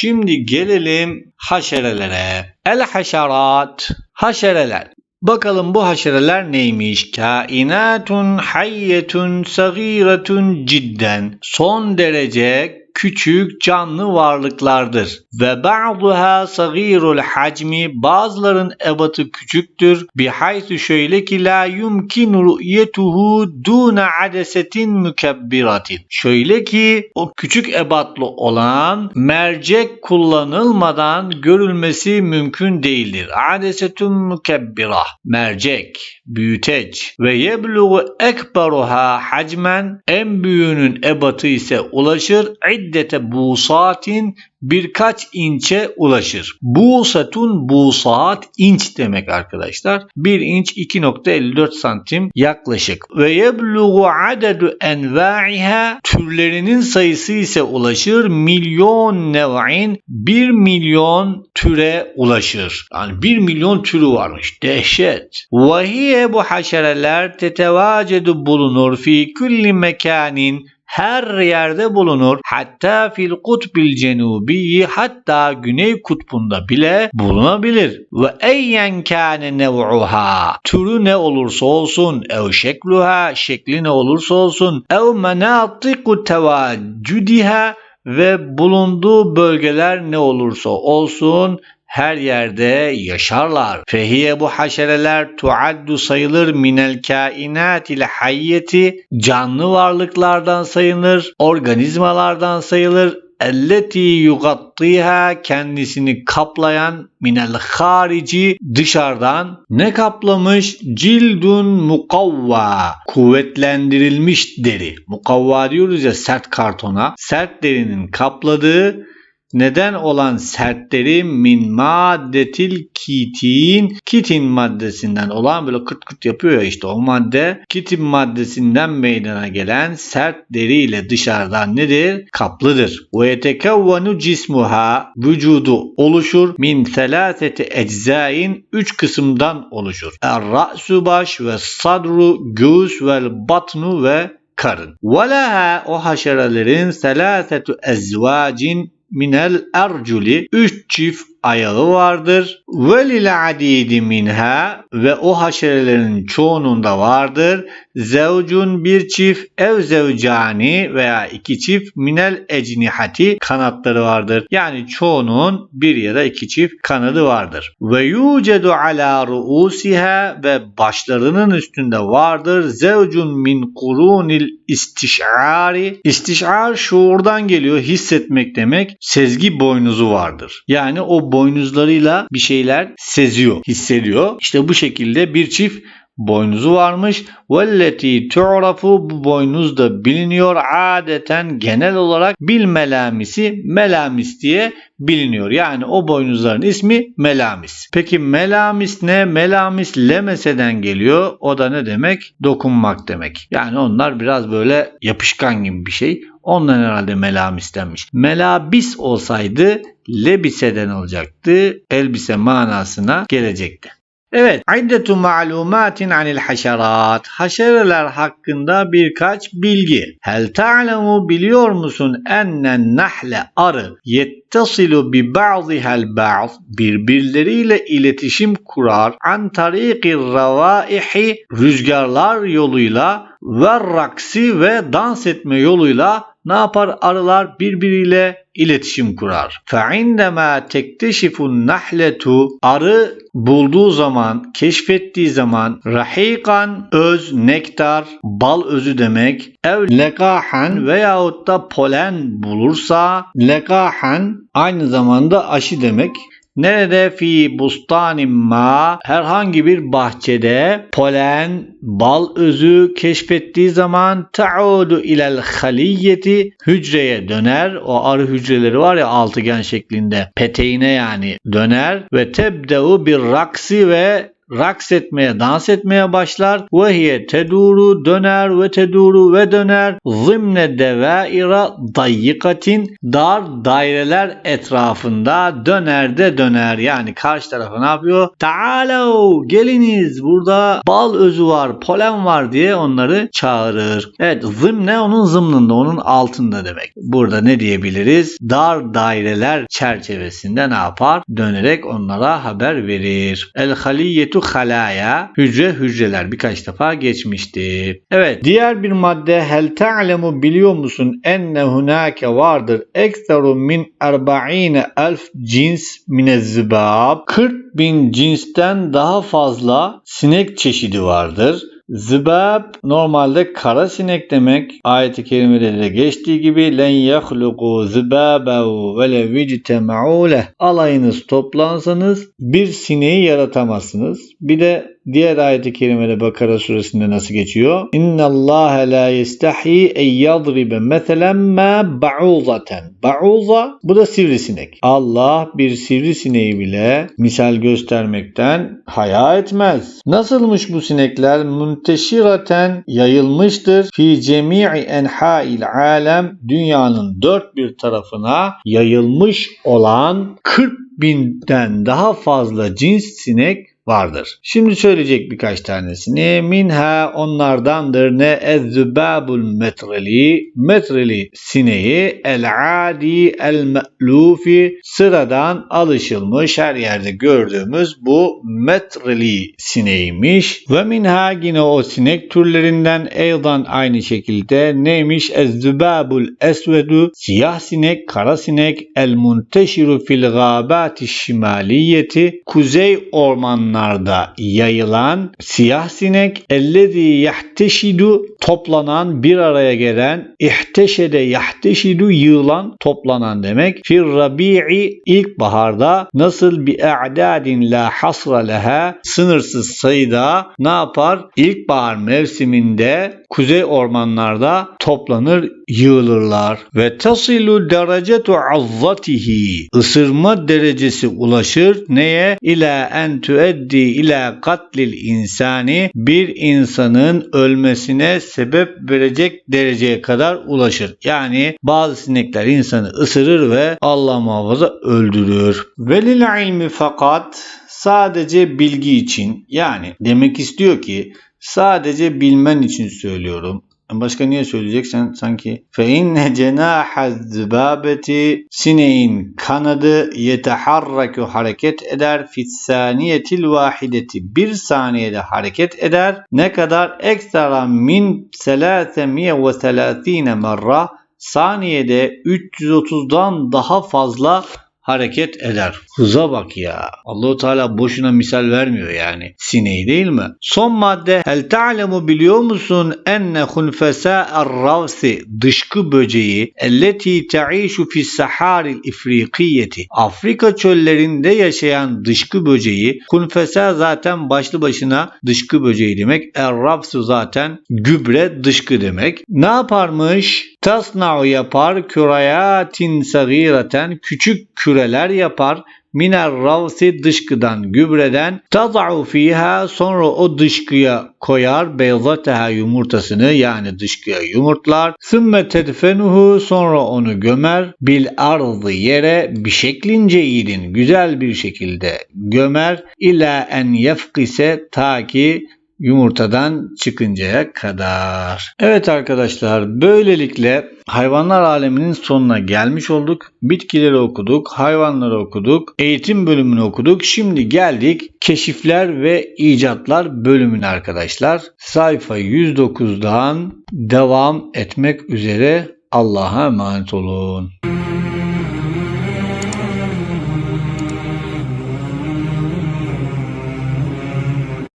Şimdi gelelim haşerelere. El haşerat. Haşereler. Bakalım bu haşereler neymiş? Kainatun hayyetun sagiretun cidden. Son derece küçük canlı varlıklardır. Ve ba'duha sagirul hacmi bazıların ebatı küçüktür. Bihaythu şöyle ki la yumkinu ru'yetuhu duna adesetin mükebbiratin. Şöyle ki o küçük ebatlı olan mercek kullanılmadan görülmesi mümkün değildir. Adesetun mükebbira. Mercek, büyüteç ve yebluğu ekberuha hacmen en büyüğünün ebatı ise ulaşır iddete busatin birkaç inçe ulaşır. Busatun busat inç demek arkadaşlar. 1 inç 2.54 santim yaklaşık. Ve yebluğu adedu enva'iha türlerinin sayısı ise ulaşır. Milyon nev'in 1 milyon türe ulaşır. Yani 1 milyon türü varmış. Dehşet. Ve hiye bu haşereler tetevacedu bulunur fi kulli mekanin her yerde bulunur. Hatta fil kutbil cenubi hatta güney kutbunda bile bulunabilir. Ve eyyen kâne nev'uha türü ne olursa olsun ev şekluha şekli ne olursa olsun ev menatiku tevaccüdiha ve bulunduğu bölgeler ne olursa olsun her yerde yaşarlar. Fehiye bu haşereler tuaddu sayılır minel kainatil hayyeti canlı varlıklardan sayılır, organizmalardan sayılır. Elleti yugattiha kendisini kaplayan minel harici dışarıdan ne kaplamış? Cildun mukavva kuvvetlendirilmiş deri. Mukavva diyoruz ya sert kartona. Sert derinin kapladığı neden olan sertleri min maddetil kitin kitin maddesinden olan böyle kırt kırt yapıyor ya işte o madde kitin maddesinden meydana gelen sert deri ile dışarıdan nedir? Kaplıdır. Ve yetekevvenu cismuha vücudu oluşur min selaseti eczain üç kısımdan oluşur. Er-ra'su baş ve sadru göğüs ve batnu ve karın. Ve laha o haşerelerin selasetu ezvacin minel erculi üç çift ayağı vardır. Velil adidi minha ve o haşerelerin çoğununda vardır. Zevcun bir çift ev zevcani veya iki çift minel ecnihati kanatları vardır. Yani çoğunun bir ya da iki çift kanadı vardır. Ve yucedu ala ruusiha ve başlarının üstünde vardır. Zevcun min kurunil istişari. İstişar şuurdan geliyor hissetmek demek. Sezgi boynuzu vardır. Yani o boynuzlarıyla bir şeyler seziyor, hissediyor. İşte bu şekilde bir çift boynuzu varmış. Velleti tu'rafu bu boynuz da biliniyor adeten genel olarak bil melamisi melamis diye biliniyor. Yani o boynuzların ismi melamis. Peki melamis ne? Melamis lemeseden geliyor. O da ne demek? Dokunmak demek. Yani onlar biraz böyle yapışkan gibi bir şey. Ondan herhalde melamis denmiş. Melabis olsaydı lebiseden olacaktı. Elbise manasına gelecekti. Evet, iddetu ma'lumatin anil haşerat. Haşereler hakkında birkaç bilgi. Hel ta'lemu biliyor musun ennen nahle arı yettasilu bi ba'dihel ba'd birbirleriyle iletişim kurar an tariki ravaihi rüzgarlar yoluyla ve raksi ve dans etme yoluyla ne yapar? Arılar birbiriyle iletişim kurar. فَعِنْدَمَا تَكْتَشِفُ النَّحْلَةُ Arı bulduğu zaman, keşfettiği zaman rahikan öz, nektar, bal özü demek. Ev lekahan veyahut da polen bulursa lekahan aynı zamanda aşı demek. Nerede? Fi bustanin ma. Herhangi bir bahçede polen, bal özü keşfettiği zaman ta'udu ilel haliyeti hücreye döner. O arı hücreleri var ya altıgen şeklinde peteğine yani döner. Ve tebdeu bir raksi ve raks etmeye, dans etmeye başlar. Ve hiye teduru döner ve teduru ve döner. Zimne devaira dayyikatin dar daireler etrafında döner de döner. Yani karşı tarafa ne yapıyor? Taalav geliniz burada bal özü var, polen var diye onları çağırır. Evet zimne onun zımnında, onun altında demek. Burada ne diyebiliriz? Dar daireler çerçevesinde ne yapar? Dönerek onlara haber verir. El haliyetu halaya hücre hücreler birkaç defa geçmişti. Evet diğer bir madde hel ta'lemu biliyor musun enne hunake vardır ekseru min erba'ine elf cins minezzibab 40 bin cinsten daha fazla sinek çeşidi vardır. Zibab normalde kara sinek demek. Ayet-i kerimede de geçtiği gibi len yahluku zibabehu ve le victema'u leh. Alayınız toplansanız bir sineği yaratamazsınız. Bir de diğer ayet-i kerimede Bakara suresinde nasıl geçiyor? İnna Allah la yestahi en yadribe meselen ma ba'uzaten. Ba'uza bu da sivrisinek. Allah bir sivrisineği bile misal göstermekten haya etmez. Nasılmış bu sinekler? Munteşiraten yayılmıştır. Fi cemi'i enha'il alem dünyanın dört bir tarafına yayılmış olan 40 binden daha fazla cins sinek vardır. Şimdi söyleyecek birkaç tanesini. Minha onlardandır. Ne ezzübabul metreli. Metreli sineği. El adi el me'lufi sıradan alışılmış her yerde gördüğümüz bu metreli sineğiymiş. Ve minha yine o sinek türlerinden eydan aynı şekilde. Neymiş? Ezzübabul esvedu. Siyah sinek kara sinek. El munteşiru fil gâbâti şimaliyeti kuzey ormanlar ormanlarda yayılan siyah sinek ellezî yahteşidu toplanan bir araya gelen ihteşede yahteşidu yığılan toplanan demek. Fir rabi'i ilkbaharda nasıl bir a'dadin la hasra leha sınırsız sayıda ne yapar? İlkbahar mevsiminde kuzey ormanlarda toplanır yığılırlar. Ve tasilu derecetu azzatihi ısırma derecesi ulaşır neye? İla en tueddi ila katlil insani bir insanın ölmesine sebep verecek dereceye kadar ulaşır. Yani bazı sinekler insanı ısırır ve Allah muhafaza öldürür. Velil ilmi fakat sadece bilgi için yani demek istiyor ki sadece bilmen için söylüyorum. Başka niye söyleyeceksen sanki fe inne cenaha zibabeti sineğin kanadı yeteharraku hareket eder fit saniyetil vahideti bir saniyede hareket eder. Ne kadar ekstra min selasemiye ve selasine merra saniyede 330'dan daha fazla hareket eder. Hıza bak ya. Allahu Teala boşuna misal vermiyor yani. Sineği değil mi? Son madde hel ta'lemu biliyor musun enne hunfesa er-ravsi dışkı böceği elleti ta'işu fi saharil ifrikiyeti Afrika çöllerinde yaşayan dışkı böceği hunfesa zaten başlı başına dışkı böceği demek. Er-ravsu zaten gübre dışkı demek. Ne yaparmış? Tasna'u yapar kürayatin sagireten küçük küreler yapar. Miner ravsi dışkıdan gübreden. Tada'u fiha sonra o dışkıya koyar beyzateha yumurtasını yani dışkıya yumurtlar. Sümme tedfenuhu sonra onu gömer. Bil ardı yere bir şeklince iyidin güzel bir şekilde gömer. İla en yefkise ta ki yumurtadan çıkıncaya kadar. Evet arkadaşlar böylelikle hayvanlar aleminin sonuna gelmiş olduk. Bitkileri okuduk, hayvanları okuduk, eğitim bölümünü okuduk. Şimdi geldik keşifler ve icatlar bölümüne arkadaşlar. Sayfa 109'dan devam etmek üzere Allah'a emanet olun.